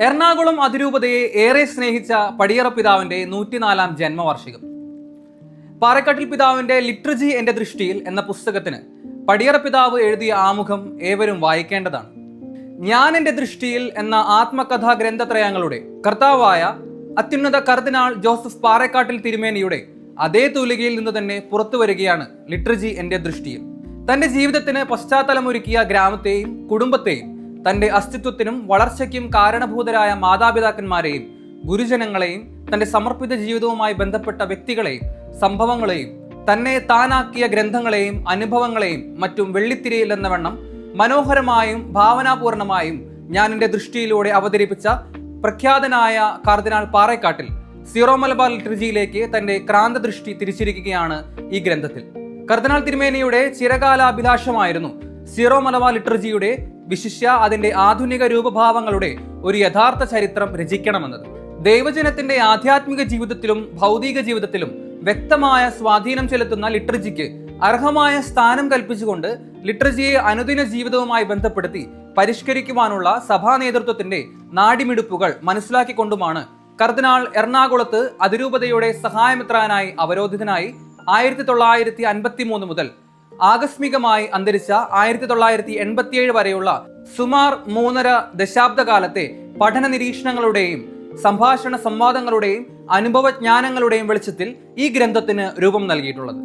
എറണാകുളം അതിരൂപതയെ ഏറെ സ്നേഹിച്ച പടിയറ പിതാവിന്റെ നൂറ്റിനാലാം ജന്മവാർഷികം. പാറക്കാട്ടിൽ പിതാവിന്റെ ലിട്രജി എന്റെ ദൃഷ്ടിയിൽ എന്ന പുസ്തകത്തിന് പടിയറ പിതാവ് എഴുതിയ ആമുഖം ഏവരും വായിക്കേണ്ടതാണ്. ഞാൻ എന്റെ ദൃഷ്ടിയിൽ എന്ന ആത്മകഥാ ഗ്രന്ഥത്രയങ്ങളുടെ കർത്താവായ അത്യുന്നത കർദിനാൾ ജോസഫ് പാറക്കാട്ടിൽ തിരുമേനിയുടെ അതേ തൂലികയിൽ നിന്ന് തന്നെ പുറത്തു വരികയാണ് ലിട്രജി എന്റെ ദൃഷ്ടിയിൽ. തന്റെ ജീവിതത്തിന് പശ്ചാത്തലമൊരുക്കിയ ഗ്രാമത്തെയും കുടുംബത്തെയും തന്റെ അസ്തിത്വത്തിനും വളർച്ചയ്ക്കും കാരണഭൂതരായ മാതാപിതാക്കന്മാരെയും ഗുരുജനങ്ങളെയും തന്റെ സമർപ്പിത ജീവിതവുമായി ബന്ധപ്പെട്ട വ്യക്തികളെയും സംഭവങ്ങളെയും തന്നെ താനാക്കിയ ഗ്രന്ഥങ്ങളെയും അനുഭവങ്ങളെയും മറ്റും എന്ന വണ്ണം മനോഹരമായും ഭാവനാപൂർണമായും ഞാൻ എന്റെ ദൃഷ്ടിയിലൂടെ അവതരിപ്പിച്ച പ്രഖ്യാതനായ കാർദിനാൾ പാറേക്കാട്ടിൽ സീറോ മലബാർ ലിറ്റർജിയിലേക്ക് തന്റെ ക്രാന്ത ദൃഷ്ടി തിരിച്ചിരിക്കുകയാണ് ഈ ഗ്രന്ഥത്തിൽ. കർദിനാൾ തിരുമേനിയുടെ ചിരകാലാഭിലാഷമായിരുന്നു സീറോ മലബാർ ലിറ്റർജിയുടെ വിശിഷ്യ അതിന്റെ ആധുനിക രൂപഭാവങ്ങളുടെ ഒരു യഥാർത്ഥ ചരിത്രം രചിക്കണമെന്നത്. ദൈവജനത്തിന്റെ ആധ്യാത്മിക ജീവിതത്തിലും ഭൗതിക ജീവിതത്തിലും വ്യക്തമായ സ്വാധീനം ചെലുത്തുന്ന ലിറ്റർജിക്ക് അർഹമായ സ്ഥാനം കൽപ്പിച്ചുകൊണ്ട് ലിറ്റർജിയെ അനുദിന ജീവിതവുമായി ബന്ധപ്പെടുത്തി പരിഷ്കരിക്കുവാനുള്ള സഭാ നേതൃത്വത്തിന്റെ നാടിമിടുപ്പുകൾ മനസ്സിലാക്കിക്കൊണ്ടുമാണ് കർദിനാൾ എറണാകുളത്ത് അതിരൂപതയുടെ സഹായമിത്രാനായി അവരോധിതനായി ആയിരത്തി തൊള്ളായിരത്തി അൻപത്തി മൂന്ന് മുതൽ ആകസ്മികമായി അന്തരിച്ച ആയിരത്തി തൊള്ളായിരത്തി എൺപത്തിയേഴ് വരെയുള്ള സുമാർ മൂന്നര ദശാബ്ദകാലത്തെ പഠന നിരീക്ഷണങ്ങളുടെയും സംഭാഷണ സംവാദങ്ങളുടെയും അനുഭവജ്ഞാനങ്ങളുടെയും വെളിച്ചത്തിൽ ഈ ഗ്രന്ഥത്തിന് രൂപം നൽകിയിട്ടുള്ളത്.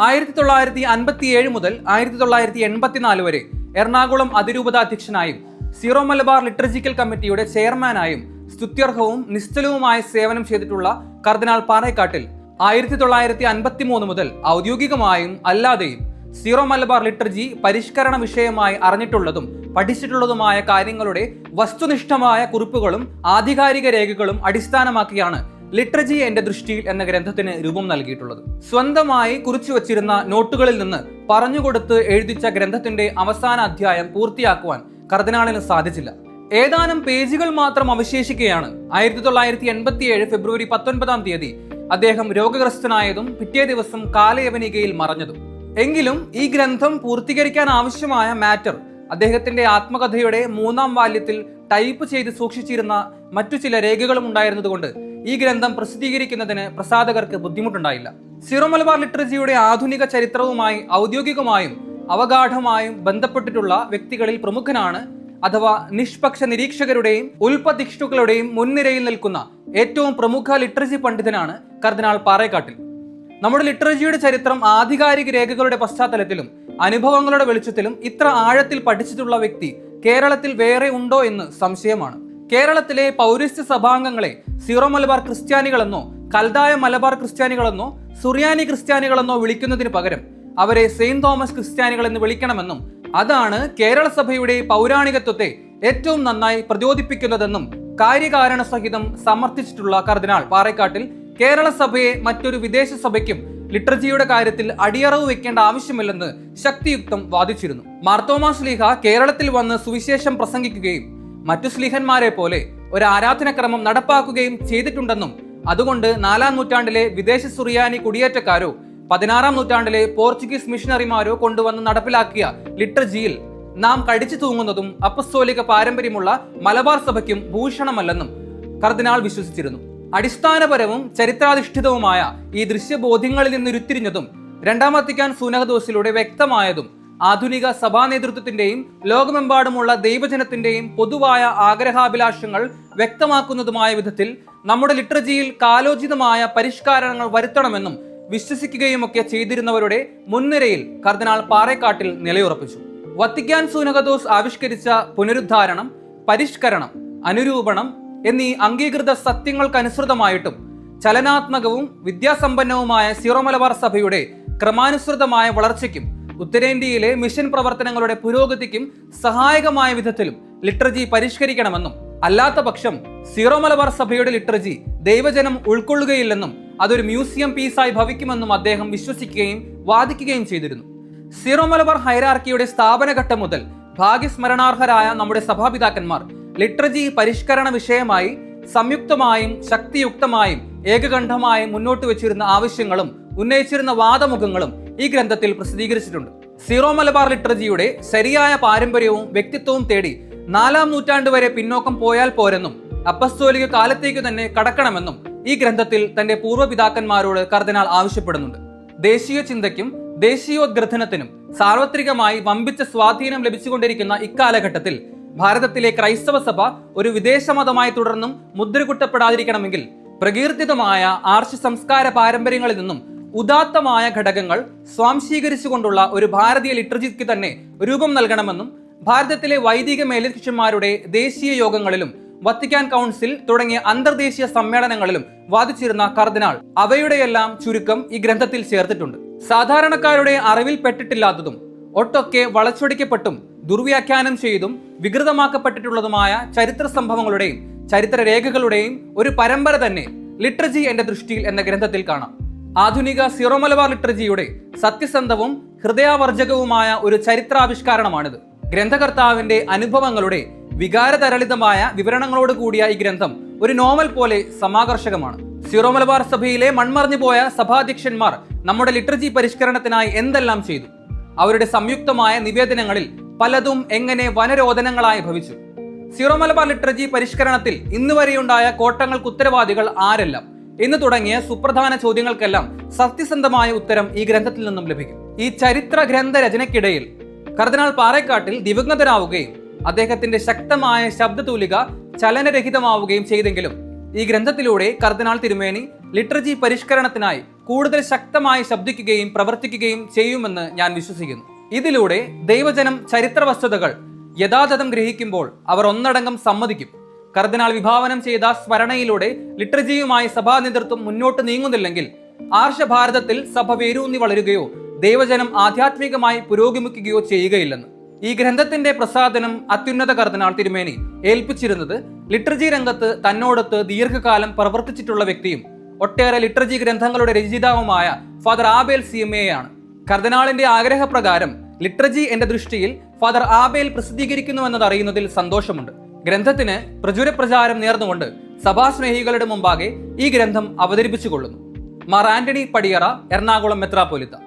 ആയിരത്തി തൊള്ളായിരത്തി അൻപത്തിയേഴ് മുതൽ ആയിരത്തി തൊള്ളായിരത്തി എൺപത്തിനാല് വരെ എറണാകുളം അതിരൂപത അധ്യക്ഷനായും സീറോ മലബാർ ലിറ്ററജിക്കൽ കമ്മിറ്റിയുടെ ചെയർമാനായും സ്തുത്യർഹവും നിശ്ചലവുമായ സേവനം ചെയ്തിട്ടുള്ള കർദിനാൾ പാറേക്കാട്ടിൽ ആയിരത്തി തൊള്ളായിരത്തി അൻപത്തി മൂന്ന് മുതൽ ഔദ്യോഗികമായും അല്ലാതെയും സീറോ മലബാർ ലിറ്റർജി പരിഷ്കരണ വിഷയമായി അറിഞ്ഞിട്ടുള്ളതും പഠിച്ചിട്ടുള്ളതുമായ കാര്യങ്ങളുടെ വസ്തുനിഷ്ഠമായ കുറിപ്പുകളും ആധികാരിക രേഖകളും അടിസ്ഥാനമാക്കിയാണ് ലിറ്ററജി എന്റെ ദൃഷ്ടിയിൽ എന്ന ഗ്രന്ഥത്തിന് രൂപം നൽകിയിട്ടുള്ളത്. സ്വന്തമായി കുറിച്ചു വച്ചിരുന്ന നോട്ടുകളിൽ നിന്ന് പറഞ്ഞുകൊടുത്ത് എഴുതിച്ച ഗ്രന്ഥത്തിന്റെ അവസാന അധ്യായം പൂർത്തിയാക്കുവാൻ കർദിനാളിന് സാധിച്ചില്ല. ഏതാനും പേജുകൾ മാത്രം അവശേഷിക്കുകയാണ്. ആയിരത്തി തൊള്ളായിരത്തി എൺപത്തിയേഴ് ഫെബ്രുവരി പത്തൊൻപതാം തീയതി അദ്ദേഹം രോഗഗ്രസ്തനായതും പിറ്റേ ദിവസം കാലയവനികയിൽ മറഞ്ഞതും. എങ്കിലും ഈ ഗ്രന്ഥം പൂർത്തീകരിക്കാൻ ആവശ്യമായ മാറ്റർ അദ്ദേഹത്തിന്റെ ആത്മകഥയുടെ മൂന്നാം വാല്യത്തിൽ ടൈപ്പ് ചെയ്ത് സൂക്ഷിച്ചിരുന്ന മറ്റു ചില രേഖകളും ഉണ്ടായിരുന്നതുകൊണ്ട് ഈ ഗ്രന്ഥം പ്രസിദ്ധീകരിക്കുന്നതിന് പ്രസാധകർക്ക് ബുദ്ധിമുട്ടുണ്ടായില്ല. സിറോ മലബാർ ലിറ്ററജിയുടെ ആധുനിക ചരിത്രവുമായി ഔദ്യോഗികമായും അവഗാഠമായും ബന്ധപ്പെട്ടിട്ടുള്ള വ്യക്തികളിൽ പ്രമുഖനാണ് അഥവാ നിഷ്പക്ഷ നിരീക്ഷകരുടെയും ഉൽപ്പതിഷ്ഠുക്കളുടെയും മുൻനിരയിൽ നിൽക്കുന്ന ഏറ്റവും പ്രമുഖ ലിറ്ററജി പണ്ഡിതനാണ് കർദിനാൾ പാറേക്കാട്ടിൽ. നമ്മുടെ ലിറ്ററജിയുടെ ചരിത്രം ആധികാരിക രേഖകളുടെ പശ്ചാത്തലത്തിലും അനുഭവങ്ങളുടെ വെളിച്ചത്തിലും ഇത്ര ആഴത്തിൽ പഠിച്ചിട്ടുള്ള വ്യക്തി കേരളത്തിൽ വേറെ ഉണ്ടോ എന്ന് സംശയമാണ്. കേരളത്തിലെ പൗരസ്ത്യ സഭാംഗങ്ങളെ സീറോ മലബാർ ക്രിസ്ത്യാനികളെന്നോ കൽതായ മലബാർ ക്രിസ്ത്യാനികളെന്നോ സുറിയാനി ക്രിസ്ത്യാനികളെന്നോ വിളിക്കുന്നതിന് പകരം അവരെ സെയിന്റ് തോമസ് ക്രിസ്ത്യാനികൾ എന്ന് വിളിക്കണമെന്നും അതാണ് കേരള സഭയുടെ പൗരാണികത്വത്തെ ഏറ്റവും നന്നായി പ്രചോദിപ്പിക്കുന്നതെന്നും കാര്യകാരണ സഹിതം സമർത്ഥിച്ചിട്ടുള്ള കർദിനാൾ പാറേക്കാട്ടിൽ കേരള സഭയെ മറ്റൊരു വിദേശ സഭയ്ക്കും ലിറ്റർജിയുടെ കാര്യത്തിൽ അടിയറവ് വെക്കേണ്ട ആവശ്യമില്ലെന്ന് ശക്തിയുക്തം വാദിച്ചിരുന്നു. മാർത്തോമാ ശ്ലീഹ കേരളത്തിൽ വന്ന് സുവിശേഷം പ്രസംഗിക്കുകയും മറ്റു ശ്ലീഹന്മാരെ പോലെ ഒരു ആരാധനക്രമം നടപ്പാക്കുകയും ചെയ്തിട്ടുണ്ടെന്നും അതുകൊണ്ട് നാലാം നൂറ്റാണ്ടിലെ വിദേശ സുറിയാനി കുടിയേറ്റക്കാരോ പതിനാറാം നൂറ്റാണ്ടിലെ പോർച്ചുഗീസ് മിഷണറിമാരോ കൊണ്ടുവന്ന് നടപ്പിലാക്കിയ ലിറ്റർജിയിൽ നാം കടിച്ചു തൂങ്ങുന്നതും അപ്പസ്തോലിക പാരമ്പര്യമുള്ള മലബാർ സഭയ്ക്കും ഭൂഷണമല്ലെന്നും കർദിനാൾ വിശ്വസിച്ചിരുന്നു. അടിസ്ഥാനപരവും ചരിത്രാധിഷ്ഠിതവുമായ ഈ ദൃശ്യബോധ്യങ്ങളിൽ നിന്ന് ഉരുത്തിരിഞ്ഞതും രണ്ടാം വത്തിക്കാൻ സൂനഹദോസിലൂടെ വ്യക്തമായതും ആധുനിക സഭാ നേതൃത്വത്തിന്റെയും ലോകമെമ്പാടുമുള്ള ദൈവജനത്തിന്റെയും പൊതുവായ ആഗ്രഹാഭിലാഷങ്ങൾ വ്യക്തമാക്കുന്നതുമായ വിധത്തിൽ നമ്മുടെ ലിറ്ററജിയിൽ കാലോചിതമായ പരിഷ്കാരങ്ങൾ വരുത്തണമെന്നും വിശ്വസിക്കുകയുമൊക്കെ ചെയ്തിരുന്നവരുടെ മുൻനിരയിൽ കർദിനാൾ പാറേക്കാട്ടിൽ നിലയുറപ്പിച്ചു. വത്തിക്കാൻ സൂനകദോസ് ആവിഷ്കരിച്ച പുനരുദ്ധാരണം പരിഷ്കരണം അനുരൂപണം എന്നീ അംഗീകൃത സത്യങ്ങൾക്കനുസൃതമായിട്ടും ചലനാത്മകവും വിദ്യാസമ്പന്നവുമായ സീറോ മലബാർ സഭയുടെ ക്രമാനുസൃതമായ വളർച്ചയ്ക്കും ഉത്തരേന്ത്യയിലെ മിഷൻ പ്രവർത്തനങ്ങളുടെ പുരോഗതിക്കും സഹായകമായ വിധത്തിലും ലിറ്റർജി പരിഷ്കരിക്കണമെന്നും അല്ലാത്ത പക്ഷം സീറോ മലബാർ സഭയുടെ ലിറ്റർജി ദൈവജനം ഉൾക്കൊള്ളുകയില്ലെന്നും അതൊരു മ്യൂസിയം പീസായി ഭവിക്കുമെന്നും അദ്ദേഹം വിശ്വസിക്കുകയും വാദിക്കുകയും ചെയ്തിരുന്നു. സീറോ മലബാർ ഹൈറാർക്കിയുടെ സ്ഥാപനഘട്ടം മുതൽ ഭാഗ്യസ്മരണാർഹരായ നമ്മുടെ സഭാപിതാക്കന്മാർ ലിറ്ററജി പരിഷ്കരണ വിഷയമായി സംയുക്തമായും ശക്തിയുക്തമായും ഏകകണ്ഠമായും മുന്നോട്ട് വെച്ചിരുന്ന ആവശ്യങ്ങളും ഉന്നയിച്ചിരുന്ന വാദമുഖങ്ങളും ഈ ഗ്രന്ഥത്തിൽ പ്രസിദ്ധീകരിച്ചിട്ടുണ്ട്. സീറോ മലബാർ ലിറ്ററജിയുടെ ശരിയായ പാരമ്പര്യവും വ്യക്തിത്വവും തേടി നാലാം നൂറ്റാണ്ട് വരെ പിന്നോക്കം പോയാൽ പോരെന്നും അപ്പസ്തോലിക കാലത്തേക്ക് തന്നെ കടക്കണമെന്നും ഈ ഗ്രന്ഥത്തിൽ തന്റെ പൂർവപിതാക്കന്മാരോട് കർദിനാൾ ആവശ്യപ്പെടുന്നുണ്ട്. ദേശീയ ചിന്തയ്ക്കും ദേശീയോദ്ഗ്രഥനത്തിനും സാർവത്രികമായി വമ്പിച്ച സ്വാധീനം ലഭിച്ചുകൊണ്ടിരിക്കുന്ന ഇക്കാലഘട്ടത്തിൽ ഭാരതത്തിലെ ക്രൈസ്തവ സഭ ഒരു വിദേശ മതമായി തുടർന്നും മുദ്രകുട്ടപ്പെടാതിരിക്കണമെങ്കിൽ പ്രകീർത്തിതമായ ആർഷ സംസ്കാര പാരമ്പര്യങ്ങളിൽ നിന്നും ഉദാത്തമായ ഘടകങ്ങൾ സ്വാംശീകരിച്ചുകൊണ്ടുള്ള ഒരു ഭാരതീയ ലിറ്ററജിക്ക് തന്നെ രൂപം നൽകണമെന്നും ഭാരതത്തിലെ വൈദിക മേലധ്യക്ഷന്മാരുടെ ദേശീയ യോഗങ്ങളിലും വത്തിക്കാൻ കൗൺസിൽ തുടങ്ങിയ അന്തർദേശീയ സമ്മേളനങ്ങളിലും വാദിച്ചിരുന്ന കർദിനാൾ അവയുടെയെല്ലാം ചുരുക്കം ഈ ഗ്രന്ഥത്തിൽ ചേർത്തിട്ടുണ്ട്. സാധാരണക്കാരുടെ അറിവിൽപ്പെട്ടിട്ടില്ലാത്തതും ഒട്ടൊക്കെ വളച്ചൊടിക്കപ്പെട്ടും ദുർവ്യാഖ്യാനം ചെയ്തും വികൃതമാക്കപ്പെട്ടിട്ടുള്ളതുമായ ചരിത്ര സംഭവങ്ങളുടെയും ചരിത്ര രേഖകളുടെയും ഒരു പരമ്പര തന്നെ ലിറ്ററജി എന്റെ ദൃഷ്ടിയിൽ എന്ന ഗ്രന്ഥത്തിൽ കാണാം. ആധുനിക സിറോ മലബാർ ലിറ്ററജിയുടെ സത്യസന്ധവും ഹൃദയാവർജകവുമായ ഒരു ചരിത്രാവിഷ്കാരണമാണിത്. ഗ്രന്ഥകർത്താവിന്റെ അനുഭവങ്ങളുടെ വികാരതരളിതമായ വിവരണങ്ങളോട് കൂടിയ ഈ ഗ്രന്ഥം ഒരു നോവൽ പോലെ സമാകർഷകമാണ്. സിറോ മലബാർ സഭയിലെ മൺമറഞ്ഞു പോയ സഭാധ്യക്ഷന്മാർ നമ്മുടെ ലിറ്ററജി പരിഷ്കരണത്തിനായി എന്തെല്ലാം ചെയ്തു? അവരുടെ സംയുക്തമായ നിവേദനങ്ങളിൽ പലതും എങ്ങനെ വനരോധനങ്ങളായി ഭവിച്ചു? സീറോ മലബാർ ലിറ്ററജി പരിഷ്കരണത്തിൽ ഇന്ന് വരെയുണ്ടായ കോട്ടങ്ങൾക്ക് ഉത്തരവാദികൾ ആരെല്ലാം? എന്ന് തുടങ്ങിയ സുപ്രധാന ചോദ്യങ്ങൾക്കെല്ലാം സത്യസന്ധമായ ഉത്തരം ഈ ഗ്രന്ഥത്തിൽ നിന്നും ലഭിക്കും. ഈ ചരിത്ര ഗ്രന്ഥ രചനയ്ക്കിടയിൽ കർദിനാൾ പാറേക്കാട്ടിൽ ദിവംഗതനാവുകയും അദ്ദേഹത്തിന്റെ ശക്തമായ ശബ്ദതൂലിക ചലനരഹിതമാവുകയും ചെയ്തെങ്കിലും ഈ ഗ്രന്ഥത്തിലൂടെ കർദിനാൾ തിരുമേനി ലിറ്ററജി പരിഷ്കരണത്തിനായി കൂടുതൽ ശക്തമായി ശബ്ദിക്കുകയും പ്രവർത്തിക്കുകയും ചെയ്യുമെന്ന് ഞാൻ വിശ്വസിക്കുന്നു. ഇതിലൂടെ ദൈവജനം ചരിത്ര വസ്തുതകൾ യഥാതഥം ഗ്രഹിക്കുമ്പോൾ അവർ ഒന്നടങ്കം സമ്മതിക്കും. കർദിനാൾ വിഭാവനം ചെയ്ത സ്മരണയിലൂടെ ലിറ്റർജിയുമായി സഭാ നേതൃത്വം മുന്നോട്ട് നീങ്ങുന്നില്ലെങ്കിൽ ആർഷഭാരതത്തിൽ സഭ വേരൂന്നി വളരുകയോ ദൈവജനം ആധ്യാത്മികമായി പുരോഗമിക്കുകയോ ചെയ്യുകയില്ലെന്ന്. ഈ ഗ്രന്ഥത്തിന്റെ പ്രസാദനം അത്യുന്നത കർദിനാൾ തിരുമേനി ഏൽപ്പിച്ചിരുന്നത് ലിറ്റർജി രംഗത്ത് തന്നോടൊത്ത് ദീർഘകാലം പ്രവർത്തിച്ചിട്ടുള്ള വ്യക്തിയും ഒട്ടേറെ ലിറ്റർജി ഗ്രന്ഥങ്ങളുടെ രചയിതാവുമായ ഫാദർ ആബേൽ സി എം കർദിനാളിന്റെ ആഗ്രഹപ്രകാരം ലിറ്ററജി എന്റെ ദൃഷ്ടിയിൽ ഫാദർ ആബേൽ പ്രസിദ്ധീകരിക്കുന്നുവെന്നത് അറിയുന്നതിൽ സന്തോഷമുണ്ട്. ഗ്രന്ഥത്തിന് പ്രചുര പ്രചാരം നേർന്നുകൊണ്ട് സഭാസ്നേഹികളുടെ മുമ്പാകെ ഈ ഗ്രന്ഥം അവതരിപ്പിച്ചുകൊള്ളുന്നു. മാർ ആന്റണി പടിയറ എറണാകുളം മെത്രാപ്പൊലിത്ത.